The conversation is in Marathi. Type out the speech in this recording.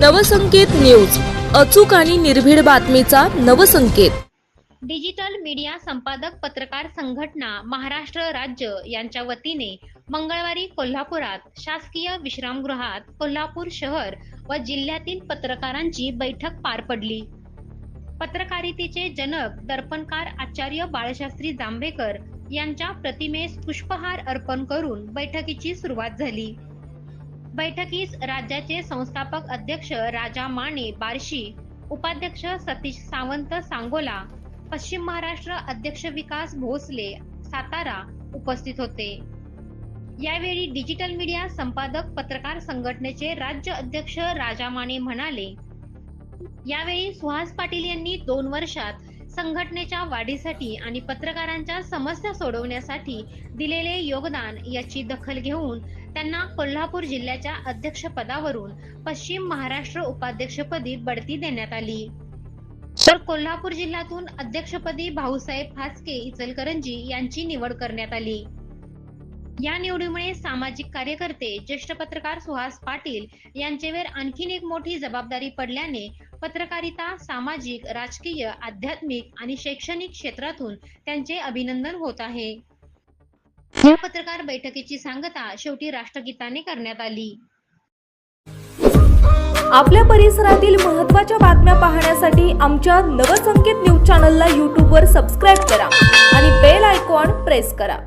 नवसंकेत न्यूज. अचूक आणि निर्भीड बातमीचा नवसंकेत. डिजिटल मीडिया संपादक पत्रकार संघटना महाराष्ट्र राज्य यांच्या वतीने मंगळवारी कोल्हापुरात शासकीय विश्रामगृहात कोल्हापूर शहर व जिल्ह्यातील पत्रकारांची बैठक पार पडली. पत्रकारितेचे जनक दर्पणकार आचार्य बाळशास्त्री जांभेकर यांच्या प्रतिमेस पुष्पहार अर्पण करून बैठकीची सुरुवात झाली. बैठकीस राज्याचे संस्थापक अध्यक्ष राजा माने बार्शी उपाध्यक्ष सतीश सावंत सांगोला पश्चिम महाराष्ट्र अध्यक्ष विकास भोसले सातारा उपस्थित होते. यावेळी डिजिटल मीडिया संपादक पत्रकार संघटनेचे राज्य अध्यक्ष राजा माने म्हणाले यावेळी सुहास पाटील यांनी दोन वर्षात संघटनेच्या वाढीसाठी आणि पत्रकारांच्या समस्या सोडवण्यासाठी दिलेले योगदान याची दखल घेऊन त्यांना कोल्हापूर जिल्ह्याच्या अध्यक्षपदावरून पश्चिम महाराष्ट्र उपाध्यक्षपदी बढती देण्यात आली. तर कोल्हापूर जिल्ह्यातून अध्यक्षपदी भाऊसाहेब फासके इचलकरंजी यांची निवड करण्यात आली. या निवडीमुळे सामाजिक कार्यकर्ते ज्येष्ठ पत्रकार सुहास पाटील यांच्यावर आणखीन एक मोठी जबाबदारी पडल्याने पत्रकारिता सामाजिक राजकीय आध्यात्मिक आणि शैक्षणिक क्षेत्रातून त्यांचे अभिनंदन होत आहे. या पत्रकार बैठकीची सांगता शेवटी राष्ट्रगीताने करण्यात आली. आपल्या परिसरातील महत्त्वाच्या बातम्या पाहण्यासाठी आमच्या नवसंकेत न्यूज चॅनलला यूट्यूबवर सबस्क्राईब करा आणि बेल आयकॉन प्रेस करा.